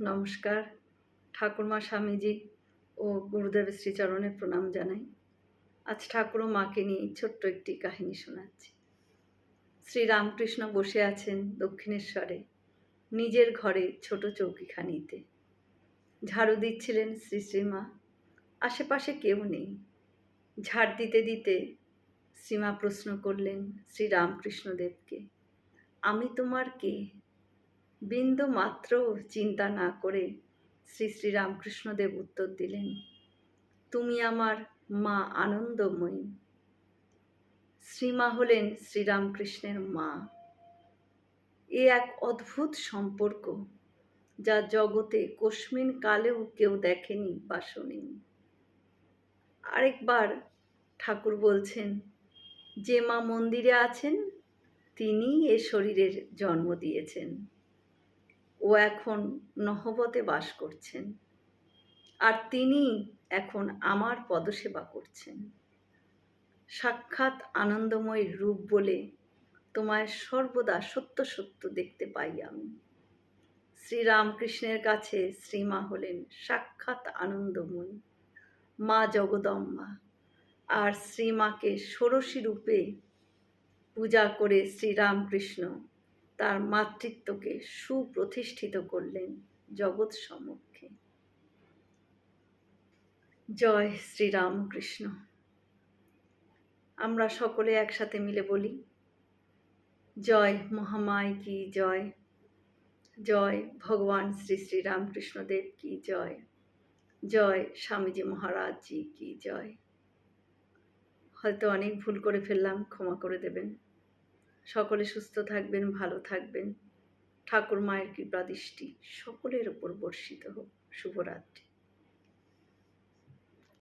নমস্কার। ঠাকুরমা স্বামীজি ও গুরুদেবের শ্রীচরণে প্রণাম জানাই। আজ ঠাকুর মাকে নিয়ে ছোট্ট একটি কাহিনী শোনাচ্ছি। শ্রীরামকৃষ্ণ বসে আছেন দক্ষিণেশ্বরে, নিজের ঘরে ছোট চৌকিখানিতে। ঝাড়ু দিচ্ছিলেন শ্রী শ্রীমা আশেপাশে কেউ নেই। ঝাড় দিতে দিতে শ্রীমা প্রশ্ন করলেন শ্রী রামকৃষ্ণদেবকে আমি তোমার কে? বিন্দু মাত্র চিন্তা না করে শ্রী শ্রী রামকৃষ্ণদেব উত্তর দিলেন, তুমি আমার মা আনন্দময়ী। শ্রীমা হলেন শ্রীরামকৃষ্ণের মা। এ এক অদ্ভুত সম্পর্ক যা জগতে কস্মিন কালেও কেউ দেখেনি বা শোনেনি। আরেকবার ঠাকুর বলছেন, যে মা মন্দিরে আছেন তিনি এ শরীরের জন্ম দিয়েছেন। ও এখন নহবতে বাস করছেন। আর তিনি এখন আমার পদসেবা করছেন। সাক্ষাৎ আনন্দময় রূপ বলে তোমায় সর্বদা সত্য সত্য দেখতে পাই আমি। শ্রীরামকৃষ্ণের কাছে শ্রীমা হলেন সাক্ষাৎ আনন্দময়ী। মা জগদম্বা। আর শ্রীমাকে ষোড়শী রূপে পূজা করে শ্রীরামকৃষ্ণ তার মাতৃত্বকে সুপ্রতিষ্ঠিত করলেন জগৎ সমক্ষে। জয় শ্রীরামকৃষ্ণ। আমরা সকলে একসাথে মিলে বলি, জয় মহামায় কি জয়? জয় ভগবান শ্রী শ্রী রামকৃষ্ণদেব কি জয়? জয় স্বামীজি মহারাজ জি কি জয়? হয়তো অনেক ভুল করে ফেললাম, ক্ষমা করে দেবেন। সকলে সুস্থ থাকবেন ভালো থাকবেন। ঠাকুর মায়ের কৃপা দৃষ্টি সকলের উপর বর্ষিত হোক। শুভরাত্রি।